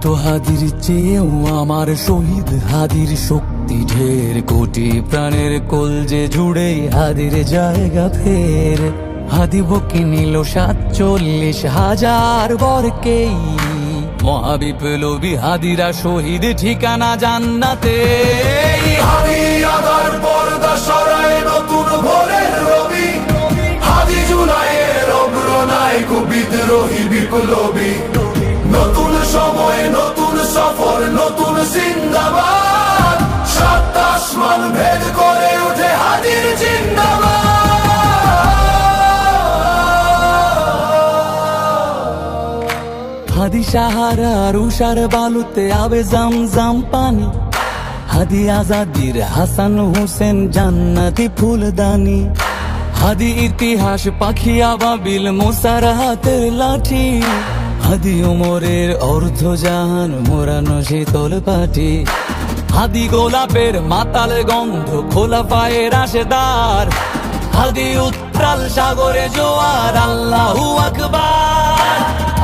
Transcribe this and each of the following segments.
রক্ত হাদির চেয়েও আমার শহীদ হাদির শক্তি ঢের কোটি প্রাণের কলজে জুড়ে হাদির জায়গা ফের। হাদি নিল সাতচল্লিশ হাজার বরকেই। মহাবিপ্লবী হাদিরা শহীদ ঠিকানা জান্নাতে। বিদ্রোহী বিপ্লবী। জিন্দাবাদ। সাত আসমান ভেদ করে উঠে হাদির জিন্দাবাদ। হাদি সাহারা রুষার বালুতে আবে জাম জাম পানি। হাদি আজাদির হাসান হোসেন জান্নাতি ফুলদানি। হাদি ইতিহাস পাখি আবাবিল মোসার হাতের লাঠি। হাদি ওমরের অর্ধ জাহান মোরানো শীতল পাটি। হাদি গোলাপের মাতাল গন্ধ, খোলা পায়ের আশেদার। হাদি উত্রাল সাগরে জোয়ার, আল্লাহু আকবার।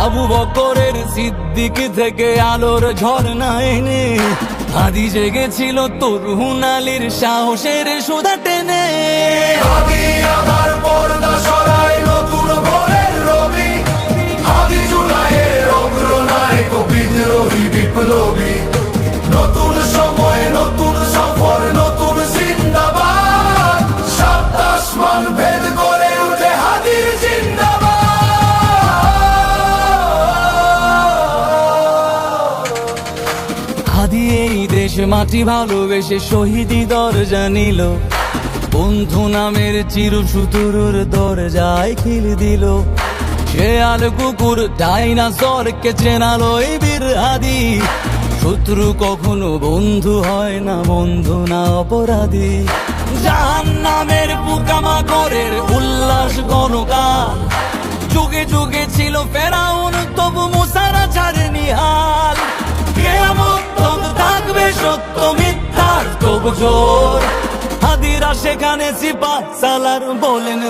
আবু বকরের সিদ্দিক থেকে আলোর ঝর্ণা এনে, হাদি জেগেছিল তরুণ আলীর সাহসের সুদা টেনে। মাটি ভালোবেসে শহীদি দরজা নিল। বন্ধু নামের চির সুতুরুর দরজায় খিল দিল। শেয়াল কুকুর ডাইনাসরকে চেনালো এই বীর আদি। শত্রু কখনো বন্ধু হয় না, বন্ধু না অপরাধী। জাহান নামের পোকামাকড়ের উল্লাস গণকাল। যুগে যুগে ছিল ফেরাউন, তবু মুসারা ছাড়েনি সত্য মিথ্যার তব জোর হাদিরা সেখানে সিপা সালার বলেন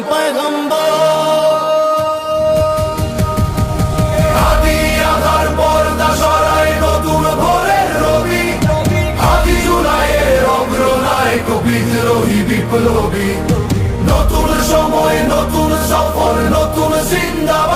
বিপ্লবী। নতুন সময়, নতুন সফর, নতুন জিন্দাবাদ।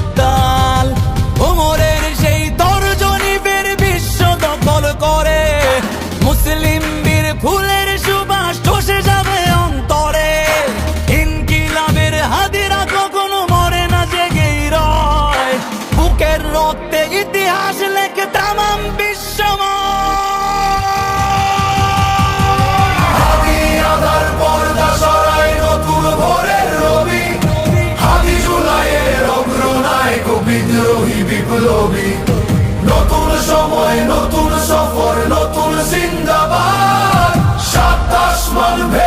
wanna be